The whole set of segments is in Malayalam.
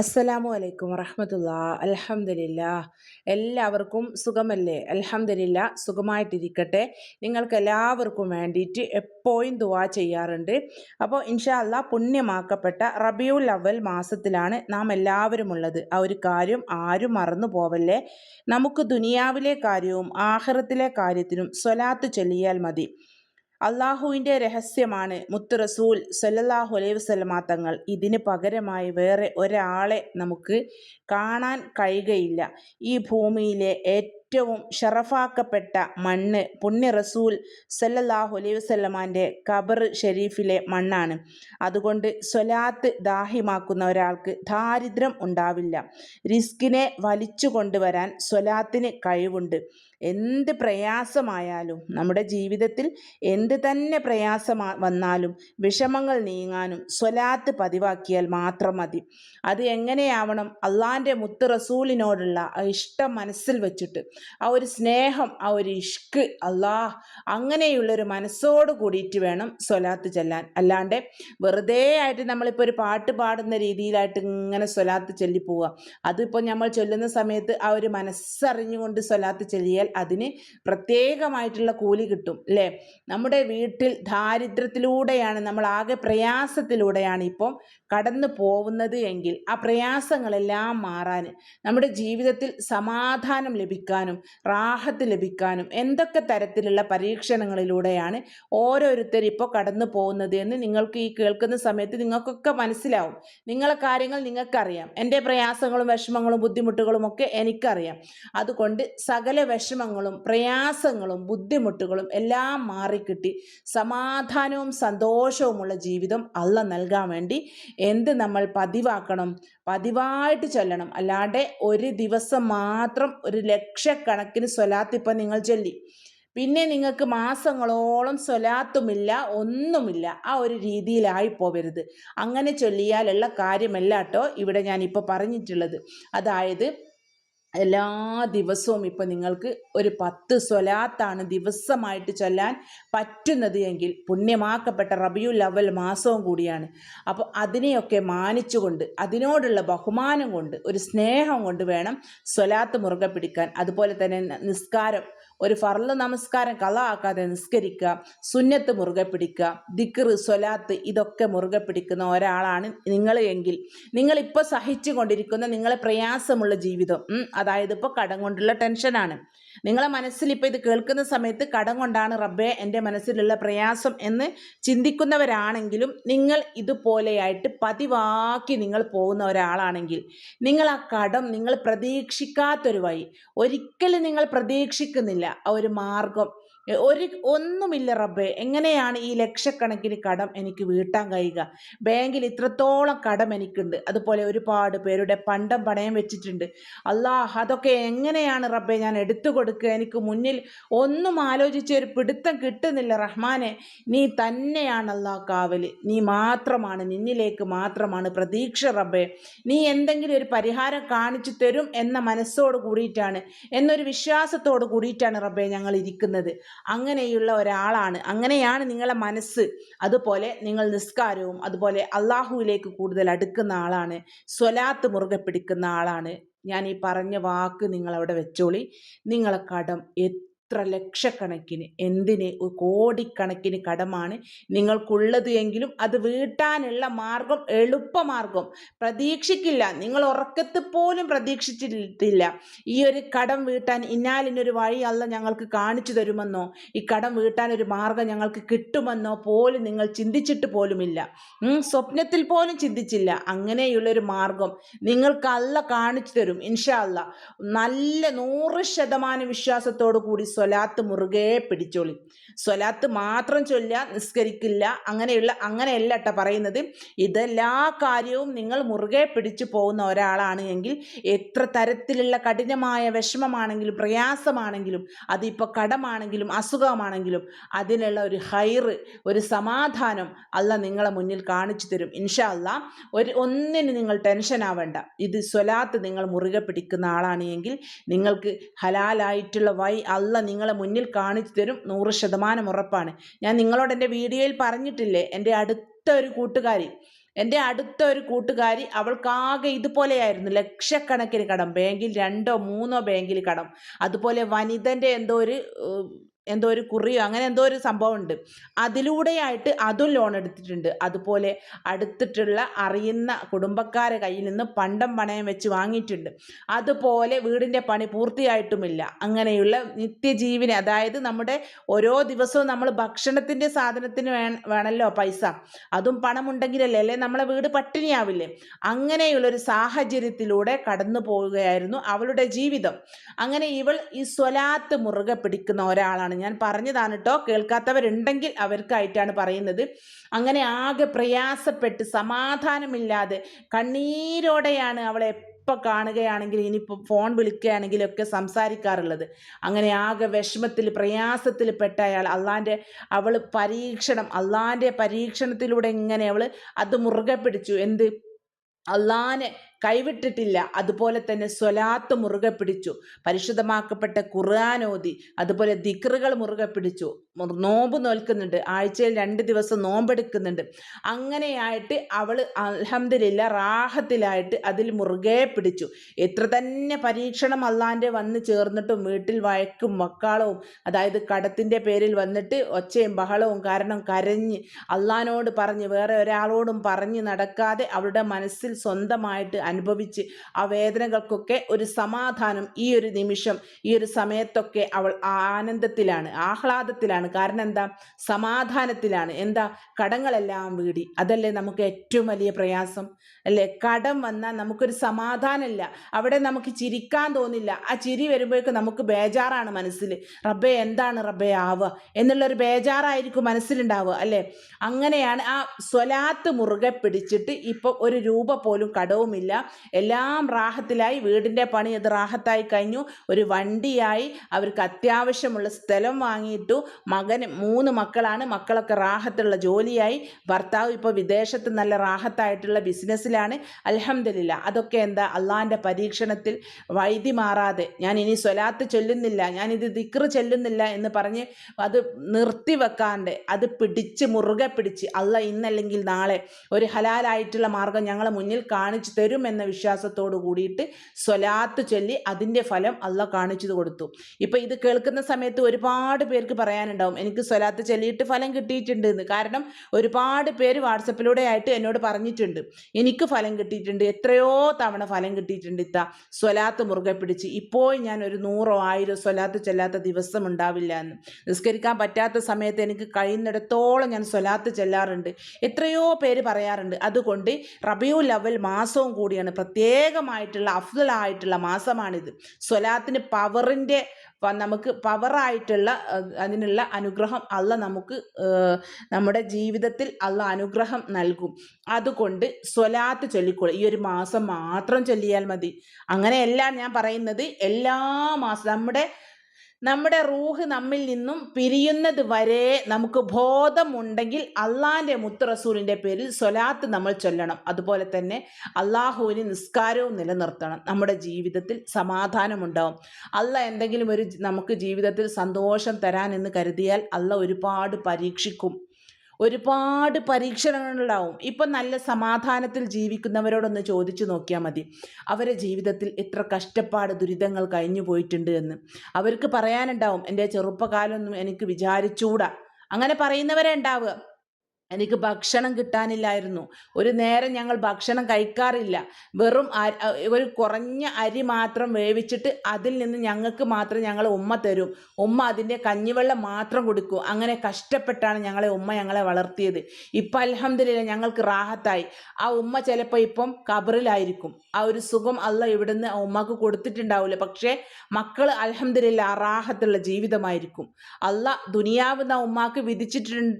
അസ്സലാമു അലൈക്കും വറഹമത്തുള്ള. അലഹമില്ല എല്ലാവർക്കും സുഖമല്ലേ? അലഹമില്ല സുഖമായിട്ടിരിക്കട്ടെ. നിങ്ങൾക്ക് എല്ലാവർക്കും വേണ്ടിയിട്ട് എപ്പോഴും ദുവാ ചെയ്യാറുണ്ട്. അപ്പോൾ ഇൻഷാ അല്ലാ പുണ്യമാക്കപ്പെട്ട റബിയുൽ അവൽ മാസത്തിലാണ് നാം എല്ലാവരും ഉള്ളത് ആ ഒരു കാര്യം ആരും മറന്നു പോവല്ലേ? നമുക്ക് ദുനിയാവിലെ കാര്യവും ആഹ്റത്തിലെ കാര്യത്തിനും സ്വലാത്ത് ചൊല്ലിയാൽ മതി. അള്ളാഹുവിന്റെ രഹസ്യമാണ്. മുത്ത് റസൂൽ സല്ലല്ലാഹു അലൈഹി വസല്ലമ തങ്ങൾ ഇതിന് പകരമായി വേറെ ഒരാളെ നമുക്ക് കാണാൻ കഴിയുകയില്ല. ഈ ഭൂമിയിലെ ഏറ്റവും ഷറഫാക്കപ്പെട്ട മണ്ണ് പുണ്യ റസൂൽ സല്ലല്ലാഹു അലൈഹി വസ്ലമാന്റെ ഖബർ ഷെരീഫിലെ മണ്ണാണ്. അതുകൊണ്ട് സ്വലാത്ത് ദാഹിമാക്കുന്ന ഒരാൾക്ക് ദാരിദ്ര്യം ഉണ്ടാവില്ല. റിസ്കിനെ വലിച്ചു കൊണ്ടുവരാൻ സ്വലാത്തിന് കഴിവുണ്ട്. എന്ത് പ്രയാസമായാലും നമ്മുടെ ജീവിതത്തിൽ എന്ത് തന്നെ പ്രയാസം വന്നാലും വിഷമങ്ങൾ നീങ്ങാനും സ്വലാത്ത് പതിവാക്കിയാൽ മാത്രം മതി. അത് എങ്ങനെയാവണം? അള്ളാന്റെ മുത്ത് റസൂലിനോടുള്ള ആ ഇഷ്ടം മനസ്സിൽ വെച്ചിട്ട് ആ ഒരു സ്നേഹം ആ ഒരു ഇഷ്ക് അള്ളാഹ് അങ്ങനെയുള്ളൊരു മനസ്സോട് കൂടിയിട്ട് വേണം സ്വലാത്ത് ചെല്ലാൻ. അല്ലാണ്ട് വെറുതെ ആയിട്ട് നമ്മളിപ്പോൾ ഒരു പാട്ട് പാടുന്ന രീതിയിലായിട്ട് ഇങ്ങനെ സ്വലാത്ത് ചൊല്ലിപ്പോവുക അതിപ്പോൾ നമ്മൾ ചൊല്ലുന്ന സമയത്ത് ആ ഒരു മനസ്സറിഞ്ഞുകൊണ്ട് സ്വലാത്ത് ചൊല്ലിയാൽ അതിന് പ്രത്യേകമായിട്ടുള്ള കൂലി കിട്ടും അല്ലേ നമ്മുടെ വീട്ടിൽ ദാരിദ്ര്യത്തിലൂടെയാണ് നമ്മൾ ആകെ പ്രയാസത്തിലൂടെയാണ് ഇപ്പം കടന്നു പോകുന്നത് എങ്കിൽ ആ പ്രയാസങ്ങളെല്ലാം മാറാൻ നമ്മുടെ ജീവിതത്തിൽ സമാധാനം ലഭിക്കാനും റാഹത്ത് ലഭിക്കാനും എന്തൊക്കെ തരത്തിലുള്ള പരീക്ഷണങ്ങളിലൂടെയാണ് ഓരോരുത്തർ ഇപ്പോൾ കടന്നു പോകുന്നത് എന്ന് നിങ്ങൾക്ക് ഈ കേൾക്കുന്ന സമയത്ത് നിങ്ങൾക്കൊക്കെ മനസ്സിലാവും. നിങ്ങളെ കാര്യങ്ങൾ നിങ്ങൾക്കറിയാം. എന്റെ പ്രയാസങ്ങളും വിഷമങ്ങളും ബുദ്ധിമുട്ടുകളും ഒക്കെ എനിക്കറിയാം. അതുകൊണ്ട് സകല വിഷമങ്ങളും പ്രയാസങ്ങളും ബുദ്ധിമുട്ടുകളും എല്ലാം മാറിക്കിട്ടി സമാധാനവും സന്തോഷവുമുള്ള ജീവിതം അല്ല നൽകാൻ വേണ്ടി എന്ത് നമ്മൾ പതിവാക്കണം പതിവായിട്ട് ചൊല്ലണം. അല്ലാണ്ട് ഒരു ദിവസം മാത്രം ഒരു ലക്ഷക്കണക്കിന് സ്വലാത്തിപ്പം നിങ്ങൾ ചൊല്ലി. പിന്നെ നിങ്ങൾക്ക് മാസങ്ങളോളം സ്വലാത്തുമില്ല ഒന്നുമില്ല. ആ ഒരു രീതിയിലായി പോവരുത്. അങ്ങനെ ചൊല്ലിയാലുള്ള കാര്യമല്ല കേട്ടോ ഇവിടെ ഞാൻ ഇപ്പോൾ പറഞ്ഞിട്ടുള്ളത്. അതായത് എല്ലാ ദിവസവും ഇപ്പം നിങ്ങൾക്ക് ഒരു പത്ത് സ്വലാത്താണ് ദിവസമായിട്ട് ചൊല്ലാൻ പറ്റുന്നത് എങ്കിൽ പുണ്യമാക്കപ്പെട്ട റബിയുൽ അവൽ മാസവും കൂടിയാണ്. അപ്പോൾ അതിനെയൊക്കെ മാനിച്ചുകൊണ്ട് അതിനോടുള്ള ബഹുമാനം കൊണ്ട് ഒരു സ്നേഹം കൊണ്ട് വേണം സ്വലാത്ത് മുറുകെ പിടിക്കാൻ. അതുപോലെ തന്നെ നിസ്കാരം. ഒരു ഫർൾ നമസ്കാരം കള ആക്കാതെ നിസ്കരിക്കുക സുന്നത്ത് മുറുകെ പിടിക്കുക ദിക്ർ സ്വലാത്ത് ഇതൊക്കെ മുറുകെ പിടിക്കുന്ന ഒരാളാണ് നിങ്ങൾ എങ്കിൽ. നിങ്ങളിപ്പോൾ സഹിച്ചു കൊണ്ടിരിക്കുന്ന നിങ്ങളെ പ്രയാസമുള്ള ജീവിതം അതായത് ഇപ്പോൾ കടം കൊണ്ടുള്ള ടെൻഷനാണ് നിങ്ങളെ മനസ്സിൽ ഇപ്പോൾ ഇത് കേൾക്കുന്ന സമയത്ത് കടം കൊണ്ടാണ് റബ്ബെ എന്റെ മനസ്സിലുള്ള പ്രയാസം എന്ന് ചിന്തിക്കുന്നവരാണെങ്കിലും നിങ്ങൾ ഇതുപോലെയായിട്ട് പതിവാക്കി നിങ്ങൾ പോകുന്ന ഒരാളാണെങ്കിൽ നിങ്ങൾ ആ കടം നിങ്ങൾ പ്രതീക്ഷിക്കാത്തൊരു വഴി. ഒരിക്കലും നിങ്ങൾ പ്രതീക്ഷിക്കുന്നില്ല. ആ ഒരു മാർഗം ഒരു ഒന്നുമില്ല റബ്ബേ. എങ്ങനെയാണ് ഈ ലക്ഷക്കണക്കിന് കടം എനിക്ക് വീട്ടാൻ കഴിയുക? ബാങ്കിൽ ഇത്രത്തോളം കടം എനിക്കുണ്ട്. അതുപോലെ ഒരുപാട് പേരുടെ പണ്ടം പണയം വെച്ചിട്ടുണ്ട്. അല്ലാഹ് അതൊക്കെ എങ്ങനെയാണ് റബ്ബെ ഞാൻ എടുത്തു കൊടുക്കുക എനിക്ക് മുന്നിൽ ഒന്നും ആലോചിച്ച് ഒരു പിടുത്തം കിട്ടുന്നില്ല റഹ്മാനെ. നീ തന്നെയാണ് അല്ലാ കാവൽ നീ മാത്രമാണ് നിന്നിലേക്ക് മാത്രമാണ് പ്രതീക്ഷ റബ്ബേ. നീ എന്തെങ്കിലും ഒരു പരിഹാരം കാണിച്ചു തരും എന്ന മനസ്സോട് കൂടിയിട്ടാണ് എന്നൊരു വിശ്വാസത്തോട് കൂടിയിട്ടാണ് റബ്ബെ ഞങ്ങൾ ഇരിക്കുന്നത്. അങ്ങനെയുള്ള ഒരാളാണ്. അങ്ങനെയാണ് നിങ്ങളെ മനസ്സ്. അതുപോലെ നിങ്ങൾ നിസ്കാരവും അതുപോലെ അള്ളാഹുവിലേക്ക് കൂടുതൽ അടുക്കുന്ന ആളാണ്. സ്വലാത്ത് മുറുകെ പിടിക്കുന്ന ആളാണ്. ഞാൻ ഈ പറഞ്ഞ വാക്ക് നിങ്ങൾ അവിടെ വെച്ചോളി. നിങ്ങളെ കടം എത്ര ലക്ഷക്കണക്കിന് എന്തിന് കോടിക്കണക്കിന് കടമാണ് നിങ്ങൾക്കുള്ളത് എങ്കിലും അത് വീട്ടാനുള്ള മാർഗം എളുപ്പമാർഗം പ്രതീക്ഷിക്കില്ല. നിങ്ങൾ ഉറക്കത്തിൽ പോലും പ്രതീക്ഷിച്ചിട്ടില്ല. ഈ ഒരു കടം വീട്ടാൻ ഇന്നാലിനൊരു വഴി അല്ല ഞങ്ങൾക്ക് കാണിച്ചു തരുമെന്നോ? ഈ കടം വീട്ടാൻ ഒരു മാർഗം ഞങ്ങൾക്ക് കിട്ടുമെന്നോ പോലും നിങ്ങൾ ചിന്തിച്ചിട്ട് പോലുമില്ല. സ്വപ്നത്തിൽ പോലും ചിന്തിച്ചില്ല. അങ്ങനെയുള്ളൊരു മാർഗം നിങ്ങൾക്ക് അല്ല കാണിച്ചു തരും ഇൻഷാ അല്ല നല്ല നൂറ് ശതമാനം വിശ്വാസത്തോടു കൂടി സ്വലാത്ത് മുറുകെ പിടിച്ചോളി. സ്വലാത്ത് മാത്രം ചൊല്ല നിസ്കരിക്കില്ല അങ്ങനെയുള്ള അങ്ങനെയല്ല കേട്ടോ പറയുന്നത്. ഇതെല്ലാ കാര്യവും നിങ്ങൾ മുറുകെ പിടിച്ചു പോകുന്ന ഒരാളാണ് എങ്കിൽ എത്ര തരത്തിലുള്ള കഠിനമായ വിഷമമാണെങ്കിലും പ്രയാസമാണെങ്കിലും അതിപ്പോൾ കടമാണെങ്കിലും അസുഖമാണെങ്കിലും അതിനുള്ള ഒരു ഹൈറ് ഒരു സമാധാനം അല്ല നിങ്ങളെ മുന്നിൽ കാണിച്ചു തരും. ഇൻഷാ അല്ല ഒരു ഒന്നിന് നിങ്ങൾ ടെൻഷൻ ആവേണ്ട. ഇത് സ്വലാത്ത് നിങ്ങൾ മുറുകെ പിടിക്കുന്ന ആളാണ് എങ്കിൽ നിങ്ങൾക്ക് ഹലാലായിട്ടുള്ള വൈ അല്ല നിങ്ങളെ മുന്നിൽ കാണിച്ചു തരും നൂറ് ശതമാനം ഉറപ്പാണ്. ഞാൻ നിങ്ങളോട് എന്റെ വീഡിയോയിൽ പറഞ്ഞിട്ടില്ലേ എന്റെ അടുത്ത ഒരു കൂട്ടുകാരി എന്റെ അടുത്ത ഒരു കൂട്ടുകാരി അവൾക്കാകെ ഇതുപോലെയായിരുന്നു. ലക്ഷക്കണക്കിന് കടം ബാങ്കിൽ രണ്ടോ മൂന്നോ ബാങ്കിൽ കടം അതുപോലെ വനിതന്റെ എന്തോ ഒരു എന്തോ ഒരു കുറിയോ അങ്ങനെ എന്തോ ഒരു സംഭവം ഉണ്ട് അതിലൂടെയായിട്ട് അതും ലോൺ എടുത്തിട്ടുണ്ട്. അതുപോലെ അടുത്തിട്ടുള്ള അറിയുന്ന കുടുംബക്കാരെ കയ്യിൽ നിന്ന് പണ്ടം പണയം വെച്ച് വാങ്ങിയിട്ടുണ്ട്. അതുപോലെ വീടിന്റെ പണി പൂർത്തിയായിട്ടുമില്ല. അങ്ങനെയുള്ള നിത്യജീവിന് അതായത് നമ്മുടെ ഓരോ ദിവസവും നമ്മൾ ഭക്ഷണത്തിന്റെ സാധനത്തിന് വേ വേണമല്ലോ പൈസ. അതും പണമുണ്ടെങ്കിലല്ലേ അല്ലേ? നമ്മളെ വീട് പട്ടിണിയാവില്ലേ? അങ്ങനെയുള്ളൊരു സാഹചര്യത്തിലൂടെ കടന്നു പോവുകയായിരുന്നു അവളുടെ ജീവിതം. അങ്ങനെ ഇവൾ ഈ സ്വലാത്ത് മുറുകെ പിടിക്കുന്ന ഒരാളാണ് ഞാൻ പറഞ്ഞതാണ് കേട്ടോ കേൾക്കാത്തവരുണ്ടെങ്കിൽ അവർക്കായിട്ടാണ് പറയുന്നത്. അങ്ങനെ ആകെ പ്രയാസപ്പെട്ട് സമാധാനമില്ലാതെ കണ്ണീരോടെയാണ് അവളെ എപ്പോൾ കാണുകയാണെങ്കിൽ ഇനിയിപ്പോൾ ഫോൺ വിളിക്കുകയാണെങ്കിലൊക്കെ സംസാരിക്കാറുള്ളത്. അങ്ങനെ ആകെ വിഷമത്തിൽ പ്രയാസത്തിൽ പെട്ട അയാൾ. അള്ളാന്റെ അവൾ പരീക്ഷണം അള്ളാന്റെ പരീക്ഷണത്തിലൂടെ ഇങ്ങനെ അവൾ അത് മുറുകെ പിടിച്ചു. എന്ത്? അള്ളാനെ കൈവിട്ടിട്ടില്ല. അതുപോലെ തന്നെ സ്വലാത്ത് മുറുകെ പിടിച്ചു. പരിശുദ്ധമാക്കപ്പെട്ട ഖുർആാനോതി അതുപോലെ ദിക്റുകൾ മുറുകെ പിടിച്ചു. നോമ്പ് നോൽക്കുന്നുണ്ട്. ആഴ്ചയിൽ രണ്ട് ദിവസം നോമ്പെടുക്കുന്നുണ്ട്. അങ്ങനെയായിട്ട് അവൾ അലഹമില്ല റാഹത്തിലായിട്ട് അതിൽ മുറുകെ പിടിച്ചു. എത്ര തന്നെ പരീക്ഷണം അള്ളാന്റെ വന്ന് ചേർന്നിട്ടും വീട്ടിൽ വഴക്കും വക്കാളവും അതായത് കടത്തിന്റെ പേരിൽ വന്നിട്ട് ഒച്ചയും ബഹളവും കാരണം കരഞ്ഞ് അള്ളഹാനോട് പറഞ്ഞ് വേറെ ഒരാളോടും പറഞ്ഞ് നടക്കാതെ അവളുടെ മനസ്സിൽ സ്വന്തമായിട്ട് അനുഭവിച്ച് ആ വേദനകൾക്കൊക്കെ ഒരു സമാധാനം ഈ ഒരു നിമിഷം ഈ ഒരു സമയത്തൊക്കെ അവൾ ആനന്ദത്തിലാണ് ആഹ്ലാദത്തിലാണ്. കാരണം എന്താ? സമാധാനത്തിലാണ്. എന്താ? കടങ്ങളെല്ലാം വീടി. അതല്ലേ നമുക്ക് ഏറ്റവും വലിയ പ്രയാസം? അല്ലേ? കടം വന്നാൽ നമുക്കൊരു സമാധാനമില്ല. അവിടെ നമുക്ക് ചിരിക്കാൻ തോന്നില്ല. ആ ചിരി വരുമ്പോഴേക്കും നമുക്ക് ബേജാറാണ് മനസ്സിൽ. റബ്ബെ എന്താണ് റബ്ബെ ആവുക എന്നുള്ളൊരു ബേജാറായിരിക്കും മനസ്സിലുണ്ടാവുക അല്ലേ? അങ്ങനെയാണ് ആ സ്വലാത്ത് മുറുകെ പിടിച്ചിട്ട് ഇപ്പോൾ ഒരു രൂപ പോലും കടവുമില്ല. എല്ലാം റാഹത്തിലായി. വീടിന്റെ പണി അത് റാഹത്തായി കഴിഞ്ഞു. ഒരു വണ്ടിയായി. അവർക്ക് അത്യാവശ്യമുള്ള സ്ഥലം വാങ്ങിയിട്ടു. മകന് മൂന്ന് മക്കളാണ്. മക്കളൊക്കെ റാഹത്തുള്ള ജോലിയായി. ഭർത്താവ് ഇപ്പോൾ വിദേശത്ത് നല്ല റാഹത്തായിട്ടുള്ള ബിസിനസ്സിലാണ് അൽഹംദുലില്ല. അതൊക്കെ എന്താ? അള്ളാഹിന്റെ പരീക്ഷണത്തിൽ വൈദ്യ മാറാതെ. ഞാൻ ഇനി സ്വലാത്ത് ചൊല്ലുന്നില്ല. ഞാൻ ഇത് ദിക്റ് ചെല്ലുന്നില്ല എന്ന് പറഞ്ഞ് അത് നിർത്തി നിർത്തിവെക്കാണ്ട് അത് പിടിച്ച് മുറുകെ പിടിച്ച് അല്ല ഇന്നല്ലെങ്കിൽ നാളെ ഒരു ഹലാലായിട്ടുള്ള മാർഗം ഞങ്ങളെ മുന്നിൽ കാണിച്ചു തരും എന്ന വിശ്വാസത്തോടു കൂടിയിട്ട് സ്വലാത്ത് ചൊല്ലി അതിന്റെ ഫലം അള്ള കാണിച്ചു കൊടുത്തു. ഇപ്പം ഇത് കേൾക്കുന്ന സമയത്ത് ഒരുപാട് പേർക്ക് പറയാനുണ്ടാവും. എനിക്ക് സ്വലാത്ത് ചൊല്ലിയിട്ട് ഫലം കിട്ടിയിട്ടുണ്ട് എന്ന്. കാരണം ഒരുപാട് പേര് വാട്സപ്പിലൂടെ ആയിട്ട് എന്നോട് പറഞ്ഞിട്ടുണ്ട്. എനിക്ക് ഫലം കിട്ടിയിട്ടുണ്ട്. എത്രയോ തവണ ഫലം കിട്ടിയിട്ടുണ്ട് ഇത്ത. സ്വലാത്ത് മുറുകെ പിടിച്ച്. ഇപ്പോൾ ഞാൻ ഒരു നൂറോ ആയിരോ സ്വലാത്ത് ചെല്ലാത്ത ദിവസം ഉണ്ടാവില്ല എന്ന്. നിസ്കരിക്കാൻ പറ്റാത്ത സമയത്ത് എനിക്ക് കഴിയുന്നിടത്തോളം ഞാൻ സ്വലാത്ത് ചെല്ലാറുണ്ട്. എത്രയോ പേര് പറയാറുണ്ട്. അതുകൊണ്ട് റബിയു ലവൽ മാസവും കൂടിയാണ്. പ്രത്യേകമായിട്ടുള്ള അഫ്ലായിട്ടുള്ള മാസമാണിത്. സ്വലാത്തിന് പവറിന്റെ നമുക്ക് പവറായിട്ടുള്ള അതിനുള്ള അനുഗ്രഹം അല്ല നമുക്ക് നമ്മുടെ ജീവിതത്തിൽ അല്ല അനുഗ്രഹം നൽകും. അതുകൊണ്ട് സ്വലാത്ത് ചൊല്ലിക്കോളും. ഈ ഒരു മാസം മാത്രം ചൊല്ലിയാൽ മതി. അങ്ങനെയല്ല ഞാൻ പറയുന്നത്. എല്ലാ മാസം നമ്മുടെ നമ്മുടെ റൂഹ് നമ്മിൽ നിന്നും പിരിയുന്നത് വരെ നമുക്ക് ബോധമുണ്ടെങ്കിൽ അള്ളാന്റെ മുത്തറസൂലിന്റെ പേരിൽ സ്വലാത്ത് നമ്മൾ ചൊല്ലണം. അതുപോലെ തന്നെ അള്ളാഹുവിന് നിസ്കാരവും നിലനിർത്തണം. നമ്മുടെ ജീവിതത്തിൽ സമാധാനമുണ്ടാവും. അല്ല എന്തെങ്കിലും ഒരു നമുക്ക് ജീവിതത്തിൽ സന്തോഷം തരാൻ എന്ന് കരുതിയാൽ അല്ല ഒരുപാട് പരീക്ഷിക്കും. ഒരുപാട് പരീക്ഷണങ്ങളുണ്ടാവും. ഇപ്പം നല്ല സമാധാനത്തിൽ ജീവിക്കുന്നവരോടൊന്ന് ചോദിച്ചു നോക്കിയാൽ മതി. അവരെ ജീവിതത്തിൽ എത്ര കഷ്ടപ്പാട് ദുരിതങ്ങൾ കഴിഞ്ഞു പോയിട്ടുണ്ട് എന്ന്. അവർക്ക് പറയാനുണ്ടാവും എന്റെ ചെറുപ്പകാലമൊന്നും എനിക്ക് വിചാരിച്ചൂടാ. അങ്ങനെ പറയുന്നവരെ ഉണ്ടാവുക. എനിക്ക് ഭക്ഷണം കിട്ടാനില്ലായിരുന്നു. ഒരു നേരം ഞങ്ങൾ ഭക്ഷണം കഴിക്കാറില്ല. വെറും ഒരു കുറഞ്ഞ അരി മാത്രം വേവിച്ചിട്ട് അതിൽ നിന്ന് ഞങ്ങൾക്ക് മാത്രം ഞങ്ങളെ ഉമ്മ തരും. ഉമ്മ അതിന്റെ കഞ്ഞിവെള്ളം മാത്രം കൊടുക്കും. അങ്ങനെ കഷ്ടപ്പെട്ടാണ് ഞങ്ങളെ ഉമ്മ ഞങ്ങളെ വളർത്തിയത്. ഇപ്പം അലഹമില്ല ഞങ്ങൾക്ക് റാഹത്തായി. ആ ഉമ്മ ചിലപ്പോൾ ഇപ്പം കബറിലായിരിക്കും ആ ഒരു സുഖം അല്ല ഇവിടുന്ന് ആ ഉമ്മക്ക് കൊടുത്തിട്ടുണ്ടാവില്ല. പക്ഷേ മക്കൾ അലഹമില്ല റാഹത്തുള്ള ജീവിതമായിരിക്കും. അല്ല ദുനിയാവുന്ന ഉമ്മാക്ക് വിധിച്ചിട്ടുണ്ട്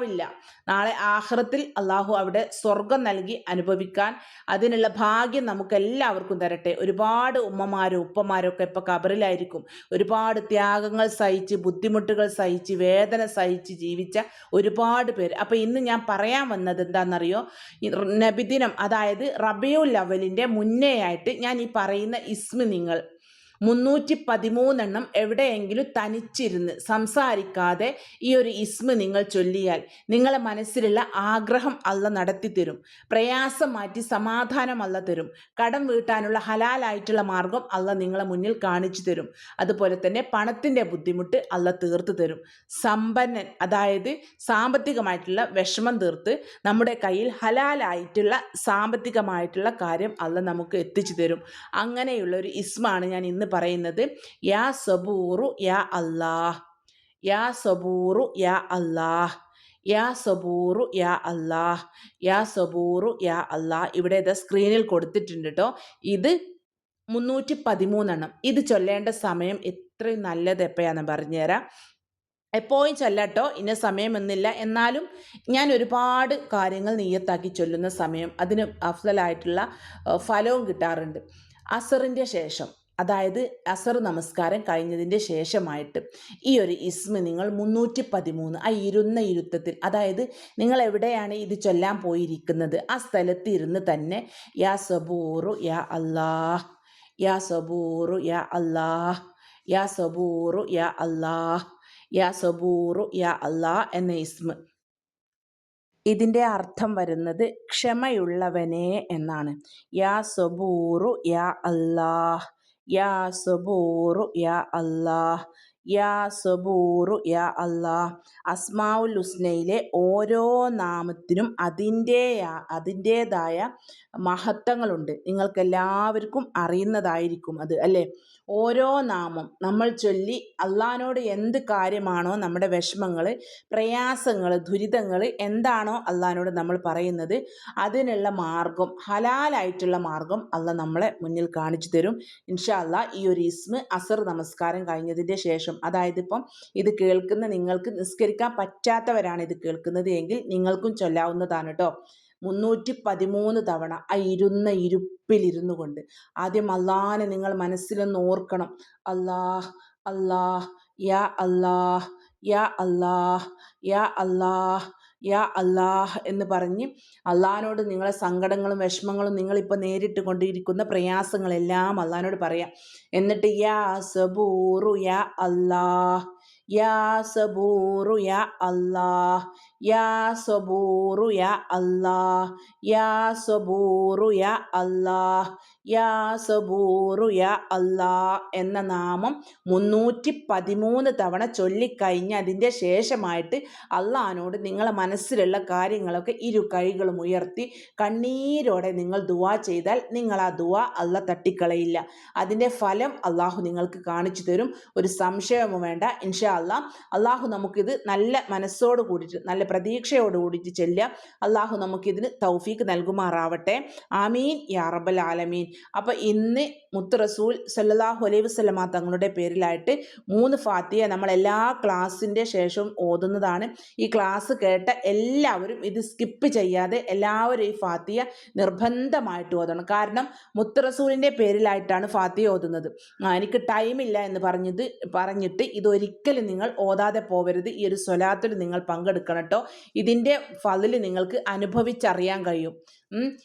വിധിച്ചിട്ടുണ്ടാവില്ല നാളെ ആഹ്റത്തിൽ അള്ളാഹു അവിടെ സ്വർഗം നൽകി അനുഭവിക്കാൻ അതിനുള്ള ഭാഗ്യം നമുക്ക് എല്ലാവർക്കും തരട്ടെ. ഒരുപാട് ഉമ്മമാരും ഉപ്പമാരും ഒക്കെ ഇപ്പോൾ കബറിലായിരിക്കും ഒരുപാട് ത്യാഗങ്ങൾ സഹിച്ച് ബുദ്ധിമുട്ടുകൾ സഹിച്ച് വേദന സഹിച്ച് ജീവിച്ച ഒരുപാട് പേര്. അപ്പോൾ ഇന്ന് ഞാൻ പറയാൻ വന്നത് എന്താണെന്നറിയോ നബിദിനം അതായത് റബിയുൽ അവലിന്റെ മുന്നേ ആയിട്ട് ഞാൻ ഈ പറയുന്ന ഇസ്മ നിങ്ങൾ മുന്നൂറ്റി പതിമൂന്നെണ്ണം എവിടെയെങ്കിലും തനിച്ചിരുന്ന് സംസാരിക്കാതെ ഈ ഒരു ഇസ്മ നിങ്ങൾ ചൊല്ലിയാൽ നിങ്ങളെ മനസ്സിലുള്ള ആഗ്രഹം അല്ല നടത്തി തരും പ്രയാസം മാറ്റി സമാധാനം അല്ല തരും. കടം വീട്ടാനുള്ള ഹലാലായിട്ടുള്ള മാർഗം അല്ല നിങ്ങളെ മുന്നിൽ കാണിച്ചു തരും. അതുപോലെ തന്നെ പണത്തിന്റെ ബുദ്ധിമുട്ട് അല്ല തീർത്തു തരും. സമ്പന്നൻ അതായത് സാമ്പത്തികമായിട്ടുള്ള വിഷമം തീർത്ത് നമ്മുടെ കയ്യിൽ ഹലാലായിട്ടുള്ള സാമ്പത്തികമായിട്ടുള്ള കാര്യം അല്ല നമുക്ക് എത്തിച്ചു തരും. അങ്ങനെയുള്ള ഒരു ഇസ്മാണ് ഞാൻ ഇന്ന് പറയുന്നത് യാ സബൂറു യാ അല്ലാഹ്. യാ സബൂറു യാ അല്ലാഹ്. യാ സബൂറു യാ അല്ലാഹ്. യാ സബൂറു യാ അല്ലാഹ്. ഇവിടെ ഇത് സ്ക്രീനിൽ കൊടുത്തിട്ടുണ്ട് കേട്ടോ ഇത് മുന്നൂറ്റി പതിമൂന്നെണ്ണം ഇത് ചൊല്ലേണ്ട സമയം എത്രയും നല്ലത് എപ്പോഴാണെന്ന് പറഞ്ഞുതരാം. എപ്പോഴും ചൊല്ലട്ടോ ഇന്ന സമയമൊന്നില്ല എന്നാലും ഞാൻ ഒരുപാട് കാര്യങ്ങൾ നീയത്താക്കി ചൊല്ലുന്ന സമയം അതിന് അഫ്സലായിട്ടുള്ള ഫലവും കിട്ടാറുണ്ട്. അസറിന്റെ ശേഷം. അതായത് അസർ നമസ്കാരം കഴിഞ്ഞതിന്റെ ശേഷമായിട്ട് ഈ ഒരു ഇസ്മ നിങ്ങൾ മുന്നൂറ്റി പതിമൂന്ന് ആ ഇരുന്ന ഇരുത്തത്തിൽ അതായത് നിങ്ങൾ എവിടെയാണ് ഇത് ചൊല്ലാൻ പോയിരിക്കുന്നത്? ആ സ്ഥലത്ത് ഇരുന്ന് തന്നെ യാ സബൂറു യാ അല്ലാഹ് യാ സബൂറു യാ അല്ലാഹ് യാ സബൂറു യാ അല്ലാഹ് യാ സബൂറു യാ അല്ലാഹ് എന്ന ഇസ്മ. ഇതിന്റെ അർത്ഥം വരുന്നത് ക്ഷമയുള്ളവനെ എന്നാണ്. യാ സബൂറു യാ അല്ലാഹ് യാ സബൂറു യാ അല്ലാഹ് യാ സബൂറു യാ അല്ലാഹ്. അസ്മാവുൽ ഹുസ്നയിലെ ഓരോ നാമത്തിനും അതിന്റെ അതിന്റേതായ മഹത്വങ്ങളുണ്ട്. നിങ്ങൾക്കെല്ലാവർക്കും അറിയുന്നതായിരിക്കും അത് അല്ലേ? ഓരോ നാമം നമ്മൾ ചൊല്ലി അള്ളഹാനോട് എന്ത് കാര്യമാണോ നമ്മുടെ വിഷമങ്ങൾ പ്രയാസങ്ങൾ ദുരിതങ്ങൾ എന്താണോ അള്ളഹാനോട് നമ്മൾ പറയുന്നത് അതിനുള്ള മാർഗം ഹലാലായിട്ടുള്ള മാർഗം അള്ള നമ്മളെ മുന്നിൽ കാണിച്ചു തരും. ഇൻഷാ അല്ലാ ഈ ഒരു ഇസ്മ അസർ നമസ്കാരം കഴിഞ്ഞതിന്റെ ശേഷം അതായത് ഇപ്പം ഇത് കേൾക്കുന്ന നിങ്ങൾക്ക് നിസ്കരിക്കാൻ പറ്റാത്തവരാണ് ഇത് കേൾക്കുന്നത് എങ്കിൽ നിങ്ങൾക്കും ചൊല്ലാവുന്നതാണ് കേട്ടോ മുന്നൂറ്റി പതിമൂന്ന് തവണ ആ ഇരുന്ന ഇരുപ്പിലിരുന്നു കൊണ്ട് ആദ്യം അള്ളാനെ നിങ്ങൾ മനസ്സിലൊന്ന് ഓർക്കണം. അല്ലാഹ് അല്ലാഹ് യാ അല്ലാഹ് യാ അല്ലാഹ് യാ അല്ലാഹ് യാ അല്ലാഹ് എന്ന് പറഞ്ഞ് അള്ളഹാനോട് നിങ്ങളെ സങ്കടങ്ങളും വിഷമങ്ങളും നിങ്ങളിപ്പോൾ നേരിട്ട് കൊണ്ടിരിക്കുന്ന പ്രയാസങ്ങളെല്ലാം അള്ളഹാനോട് പറയാം. എന്നിട്ട് യാ സബൂറു യാ അല്ലാഹ് യാ സബൂറു യാ അല്ലാഹ് യാ സബൂറു യാ അല്ലാഹ് യാ സബൂറു യാ യാ അല്ലാ എന്ന നാമം മുന്നൂറ്റി പതിമൂന്ന് തവണ ചൊല്ലിക്കഴിഞ്ഞ് അതിന്റെ ശേഷമായിട്ട് അള്ളഹാനോട് നിങ്ങളെ മനസ്സിലുള്ള കാര്യങ്ങളൊക്കെ ഇരു കൈകളും ഉയർത്തി കണ്ണീരോടെ നിങ്ങൾ ദുവാ ചെയ്താൽ നിങ്ങൾ ആ ദുവാ അല്ല തട്ടിക്കളയില്ല. അതിന്റെ ഫലം അള്ളാഹു നിങ്ങൾക്ക് കാണിച്ചു തരും. ഒരു സംശയവും വേണ്ട. ഇൻഷാ അള്ളാഹ് അള്ളാഹു നമുക്കിത് നല്ല മനസ്സോട് കൂടിയിട്ട് നല്ല പ്രതീക്ഷയോട് കൂടിയിട്ട് ചെല്ലുക. അള്ളാഹു നമുക്കിതിന് തൗഫീക്ക് നൽകുമാറാവട്ടെ. ആമീൻ. യാ ആലമീൻ. അപ്പോൾ ഇന്ന് മുത്ത് റസൂൽ സല്ലാഹു അലൈഹി വസ്ലമ തങ്ങളുടെ പേരിലായിട്ട് മൂന്ന് ഫാത്തിയ നമ്മൾ എല്ലാ ക്ലാസ്സിന്റെ ശേഷവും ഓതുന്നതാണ്. ഈ ക്ലാസ് കേട്ട എല്ലാവരും ഇത് സ്കിപ്പ് ചെയ്യാതെ എല്ലാവരും ഈ ഫാത്തിയ നിർബന്ധമായിട്ട് ഓതണം. കാരണം മുത്ത് റസൂലിന്റെ പേരിലായിട്ടാണ് ഫാത്തിയ ഓതുന്നത്. എനിക്ക് ടൈമില്ല എന്ന് പറഞ്ഞത് പറഞ്ഞിട്ട് ഇതൊരിക്കലും നിങ്ങൾ ഓതാതെ പോവരുത്. ഈ ഒരു സ്വലാത്തിൽ നിങ്ങൾ പങ്കെടുക്കണം ഇതിന്റെ ഫതിൽ നിങ്ങൾക്ക് അനുഭവിച്ചറിയാൻ കഴിയും.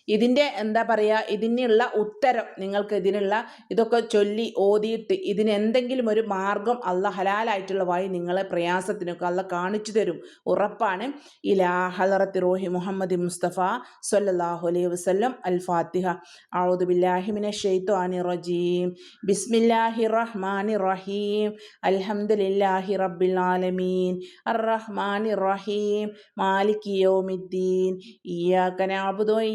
ഇതിന്റെ എന്താ പറയുക ഇതിനുള്ള ഉത്തരം നിങ്ങൾക്ക് ഇതിനുള്ള ഇതൊക്കെ ചൊല്ലി ഓതിയിട്ട് ഇതിന് എന്തെങ്കിലും ഒരു മാർഗം അല്ല ഹലാലായിട്ടുള്ള വഴി നിങ്ങളെ പ്രയാസത്തിനൊക്കെ അള്ള കാണിച്ചു തരും. ഉറപ്പാണ്. ഇലാ ഹലറത്തി റോഹി മുഹമ്മദ് മുസ്തഫ സല്ലാഹു അലൈഹി വസ്ലം അൽ ഫാത്തിഹ ഔദു ബില്ലാഹിമിനെ ഷെയ്ത്വാനി റജീം. ബിസ്മില്ലാഹി റഹ്മാനി റഹീം. അൽഹംദുലില്ലാഹി റബ്ബിൽ ആലമീൻ. അർ റഹ്മാനി റഹീം. മാലിക് യൗമിദ്ദീൻ. ഇയ്യാക നഅബുദു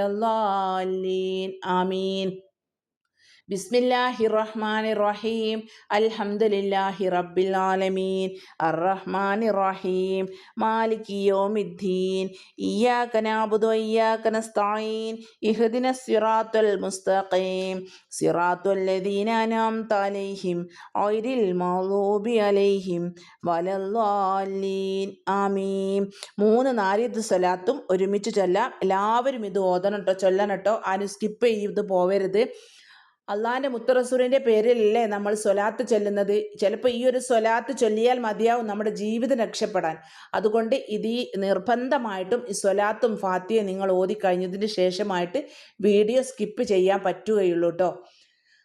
വലല്ലാലീൻ ആമീൻ. ബിസ്മില്ലാഹി റഹ്മാൻ റഹീം അൽഹംദുലില്ലാഹി റബ്ബിൽ ആലമീൻ അർറഹ്മാൻ റഹീം മാലിക് യോമിദ്ദീൻ. ഇയ്യാക നഅബുദു ഇയ്യാക നസ്തഈൻ ഇഹ്ദിന സിറാത്തുൽ മുസ്തഖീം. സിറാത്തുൽ ലദീന അൻഅംത അലൈഹിം. ഗൈറിൽ മഗ്ദൂബി അലൈഹിം. വലല്ലാലീൻ ആമീൻ. മൂന്ന് നാലിത് സ്വലാത്തും ഒരുമിച്ച് ചൊല്ലാം. എല്ലാവരും ഇത് ഓതണം കേട്ടോ ചൊല്ലണം സ്കിപ്പ് ചെയ്ത് പോവരുത്. അള്ളാഹിന്റെ മുത്തറസൂറിന്റെ പേരിലല്ലേ നമ്മൾ സ്വലാത്ത് ചൊല്ലുന്നത്? ചിലപ്പോൾ ഈ ഒരു സ്വലാത്ത് ചൊല്ലിയാൽ മതിയാവും നമ്മുടെ ജീവിതം രക്ഷപ്പെടാൻ. അതുകൊണ്ട് ഇത് ഈ നിർബന്ധമായിട്ടും ഈ സ്വലാത്തും ഫാത്തിയും നിങ്ങൾ ഓതി കഴിഞ്ഞതിന് ശേഷമായിട്ട് വീഡിയോ സ്കിപ്പ് ചെയ്യാൻ പറ്റുകയുള്ളൂ കേട്ടോ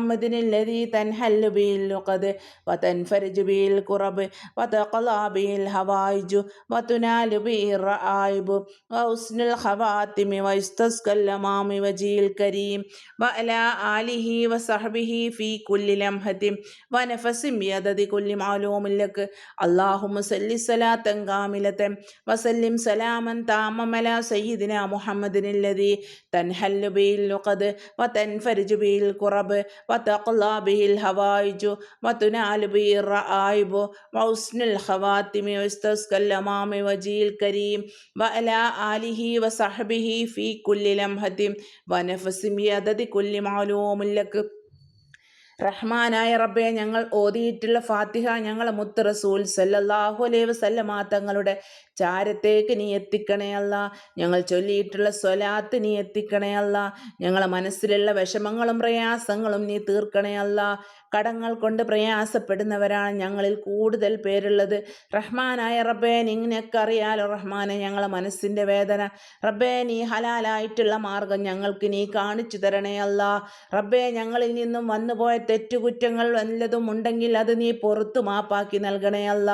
محمد الذي تنحل به اللقد وتنفرج به الكرب وتقلع به الهوائج وتنال به الرعائب وحسن الخواتم ويستسقى الأمام وجه الكريم وعلى آله وصحبه في كل لمحة ونفس بيدد كل معلوم لك. اللهم صل صلاة كاملة وسلم سلاما تاما على سيدنا محمد الذي تنحل به اللقد وتنفرج به الكرب وتقضى به الهوائج وتنال به الرائب وحسن الخواتم واستسقى الأمام وجه الكريم. وعلى آله وصحبه في كل لمحة. ونفس بيدد كل معلوم لك. റഹ്മാനായ റബ്ബെ ഞങ്ങൾ ഓതിയിട്ടുള്ള ഫാത്തിഹ ഞങ്ങളെ മുത്ത് റസൂൽ സല്ലല്ലാഹു അലൈഹി വസല്ലമ തങ്ങളുടെ ചാരത്തേക്ക് നീ എത്തിക്കണേ അല്ല. ഞങ്ങൾ ചൊല്ലിയിട്ടുള്ള സ്വലാത്ത് നീ എത്തിക്കണേ അല്ല. ഞങ്ങളെ മനസ്സിലുള്ള വിഷമങ്ങളും പ്രയാസങ്ങളും നീ തീർക്കണേ അല്ല. കടങ്ങൾ കൊണ്ട് പ്രയാസപ്പെടുന്നവരാണ് ഞങ്ങളിൽ കൂടുതൽ പേരുള്ളത്. റഹ്മാനായ റബ്ബേ ഇങ്ങനെയൊക്കെ അറിയാലോ റഹ്മാനെ ഞങ്ങളെ മനസ്സിന്റെ വേദന. റബ്ബേ നീ ഹലാലായിട്ടുള്ള മാർഗം ഞങ്ങൾക്ക് നീ കാണിച്ചു തരണേ അല്ല. റബ്ബേ ഞങ്ങളിൽ നിന്നും വന്നുപോയ തെറ്റുകുറ്റങ്ങൾ വല്ലതും ഉണ്ടെങ്കിൽ അത് നീ പുറത്തു മാപ്പാക്കി നൽകണേ അല്ല.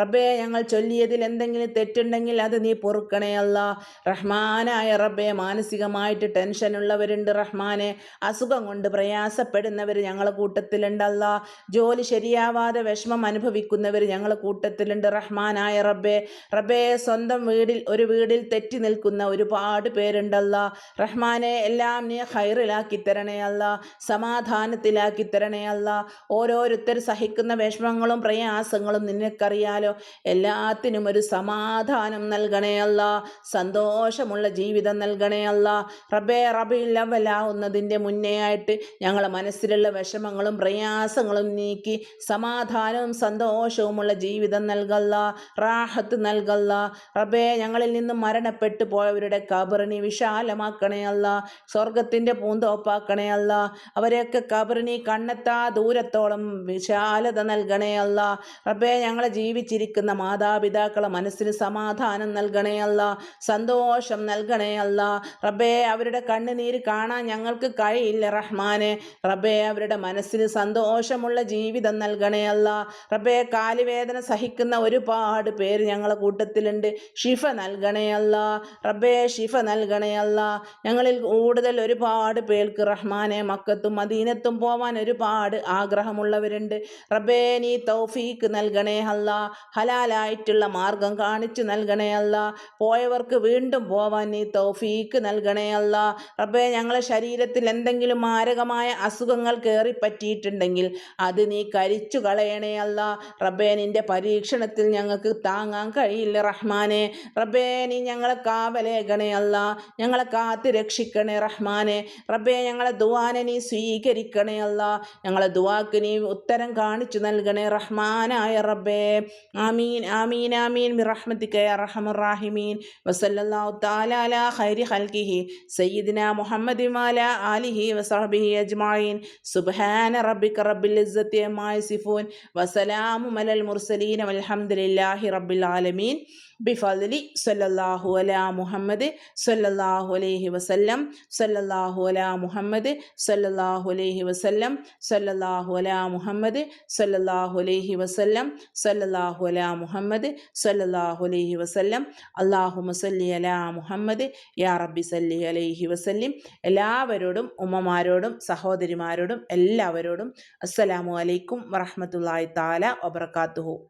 റബ്ബേ ഞങ്ങൾ ചൊല്ലിയതിൽ എന്തെങ്കിലും തെറ്റുണ്ടെങ്കിൽ അത് നീ പൊറുക്കണേ അല്ല. റഹ്മാനായ റബ്ബെ മാനസികമായിട്ട് ടെൻഷൻ ഉള്ളവരുണ്ട് റഹ്മാനെ. അസുഖം കൊണ്ട് പ്രയാസപ്പെടുന്നവർ ഞങ്ങളെ കൂട്ടത്തിലുണ്ടല്ല ജോലി ശരിയാവാതെ വിഷമം അനുഭവിക്കുന്നവർ ഞങ്ങളെ കൂട്ടത്തിലുണ്ട് റഹ്മാനായ റബ്ബെ. റബ്ബെ സ്വന്തം വീടിൽ ഒരു വീടിൽ തെറ്റി നിൽക്കുന്ന ഒരുപാട് പേരുണ്ടല്ല റഹ്മാനെ എല്ലാം നീ ഹൈറിലാക്കി തരണേ അല്ല. സമാധാനത്തിലാക്കി തരണേ അല്ല. ഓരോരുത്തർ സഹിക്കുന്ന വിഷമങ്ങളും പ്രയാസങ്ങളും നിനക്കറിയാലോ? എല്ലാത്തിനും ഒരു സമാധാനം നൽകണേ അല്ല. സന്തോഷമുള്ള ജീവിതം നൽകണേ അല്ല. റബേ റബിൽ മുന്നേ ആയിട്ട് ഞങ്ങളെ മനസ്സിലുള്ള വിഷമങ്ങളും പ്രയാസങ്ങളും നീക്കി സമാധാനവും സന്തോഷവുമുള്ള ജീവിതം നൽകല്ല. റാഹത്ത് നൽകല്ല. റബേ ഞങ്ങളിൽ നിന്നും മരണപ്പെട്ടു പോയവരുടെ കബറിനി വിശാലമാക്കണേ അല്ല. സ്വർഗത്തിന്റെ പൂന്തോപ്പാക്കണേ അല്ല. അവരെയൊക്കെ കബറിനി കണ്ണെത്താ ദൂരത്തോളം വിശാലത നൽകണേ അല്ല. റബ്ബേ ഞങ്ങളെ ജീവിച്ചിരിക്കുന്ന മാതാപിതാക്കളെ മനസ്സിന് സമാധാനം നൽകണേ അല്ല. സന്തോഷം നൽകണേ അല്ല. റബ്ബേ അവരുടെ കണ്ണുനീര് കാണാൻ ഞങ്ങൾക്ക് കഴിയില്ല റഹ്മാനെ. റബ്ബേ അവരുടെ മനസ്സിന് സന്തോഷമുള്ള ജീവിതം നൽകണേ അല്ല. റബ്ബേ കാലുവേദന സഹിക്കുന്ന ഒരുപാട് പേര് ഞങ്ങളെ കൂട്ടത്തിലുണ്ട്. ഷിഫ നൽകണേ അല്ല. റബ്ബേ ഷിഫ നൽകണേ അല്ല. ഞങ്ങളിൽ കൂടുതൽ ഒരുപാട് പേർക്ക് റഹ്മാനെ മക്കത്തും മദീനത്തും പോവാൻ ഒരുപാട് ആഗ്രഹമുള്ളവരുണ്ട്. റബ്ബേ നീ തൗഫീക്ക് നൽകണേ അല്ല. ഹലാലായിട്ടുള്ള മാർഗം കാണിച്ചു നൽകണേ അല്ല. പോയവർക്ക് വീണ്ടും പോവാൻ നീ തൗഫീക്ക് നൽകണേ അല്ല. റബ്ബേ ഞങ്ങളെ ശരീരത്തിൽ എന്തെങ്കിലും മാരകമായ അസുഖങ്ങൾ കയറി പറ്റിയിട്ടുണ്ടെങ്കിൽ അത് നീ കരിച്ചു കളയണേ അല്ല. റബ്ബേ നിന്റെ പരീക്ഷണത്തിൽ ഞങ്ങൾക്ക് താങ്ങാൻ കഴിയില്ല റഹ്മാനെ. റബ്ബേ നീ ഞങ്ങളെ കാവലേകണേ അല്ല. ഞങ്ങളെ കാത്തു രക്ഷിക്കണേ റഹ്മാനെ. റബ്ബേ ഞങ്ങളെ ദുവാനെ നീ സ്വീകരിക്കണേ അല്ല. ഞങ്ങളെ ദുവാക്ക് നീ ഉത്തരം കാണിച്ചു നൽകണേ റഹ്മാനായ റബ്ബേ. ആമീൻ ആമീൻ ആമീൻ. ബിറഹ്മത്തിക്ക റഹമുറാഹിമീൻ വസല്ലാഹു താലാല ഹൈരി ഹൽക്കിഹി സയ്യിദിന മുഹമ്മദ് മാല ആലിഹി വസഹബിഹി അജ്മായിൻ സുബ്ഹാന റബ്ബിക റബ്ബിൽ ഇസ്സത്തിയമായ സിഫൂൻ വസലാമു മലൽ മുർസലീൻ വൽഹംദുലില്ലാഹി റബ്ബിൽ ആലമീൻ. ബിഫലി സൊല്ലാഹു അല മുഹമ്മദ് സൊല്ലാഹു അലൈഹി വസല്ലം സൊല്ലാഹു അല മുഹമ്മദ് സൊല്ലാഹു അലൈഹി വസല്ലം സൊല്ലാഹു അല മുഹമ്മദ് സൊല്ലാഹു അലൈഹി വസല്ലം സൊല്ലാഹു അല മുഹമ്മദ് സൊല്ലാഹു അലൈഹി വസല്ലം. അള്ളാഹു മസല്ലി അല മുഹമ്മദ് യാ റബ്ബി സല്ലി അലൈഹി വസല്ലിം. എല്ലാവരോടും ഉമ്മമാരോടും സഹോദരിമാരോടും എല്ലാവരോടും അസ്സലാമു അലൈക്കും വറഹമത്തല്ലാഹി താല വബർക്കാത്തുഹു